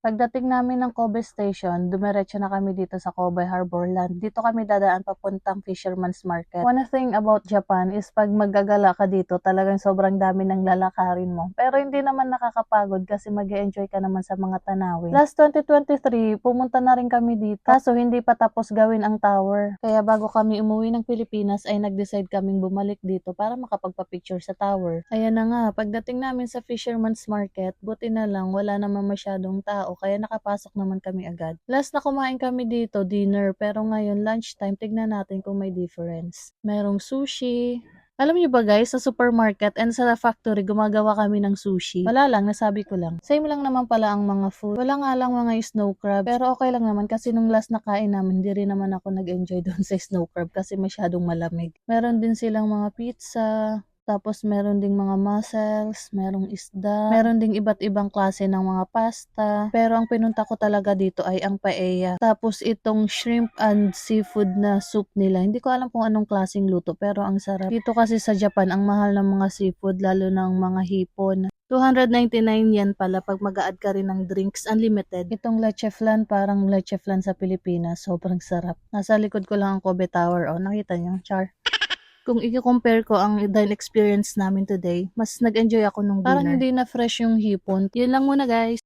Pagdating namin ng Kobe Station, dumiretso na kami dito sa Kobe Harbor Land. Dito kami dadaan papuntang Fisherman's Market. One thing about Japan is pag maggagala ka dito, talagang sobrang dami ng lalakarin mo. Pero hindi naman nakakapagod kasi mag enjoy ka naman sa mga tanawin. Last 2023, pumunta na rin kami dito. Kaso hindi pa tapos gawin ang tower. Kaya bago kami umuwi ng Pilipinas ay nag-decide kaming bumalik dito para makapagpa-picture sa tower. Ayan na nga, pagdating namin sa Fisherman's Market, buti na lang wala naman masyadong tao kaya nakapasok naman kami agad. Last na kumain kami dito, dinner, pero ngayon lunchtime, tignan natin kung may difference. Merong sushi, alam niyo ba guys, sa supermarket and sa factory, gumagawa kami ng sushi. Wala lang, nasabi ko lang. Same lang naman pala ang mga food. Wala nga lang mga snow crab. Pero okay lang naman kasi nung last na kain namin, hindi rin naman ako nag-enjoy doon sa snow crab kasi masyadong malamig. Meron din silang mga pizza, tapos meron ding mga mussels, merong isda, meron ding iba't ibang klase ng mga pasta. Pero ang pinunta ko talaga dito ay ang paella. Tapos itong shrimp and seafood na soup nila. Hindi ko alam kung anong klaseng luto pero ang sarap. Dito kasi sa Japan, ang mahal ng mga seafood lalo ng mga hipon. 299 yan pala pag mag add ka rin ng drinks unlimited. Itong leche flan parang leche flan sa Pilipinas. Sobrang sarap. Nasa likod ko lang ang Kobe Tower. Oh, nakita nyo? Char. Kung i-compare ko ang dine experience namin today, mas nag-enjoy ako nung dinner. Parang hindi na fresh yung hipon. Yun lang muna guys.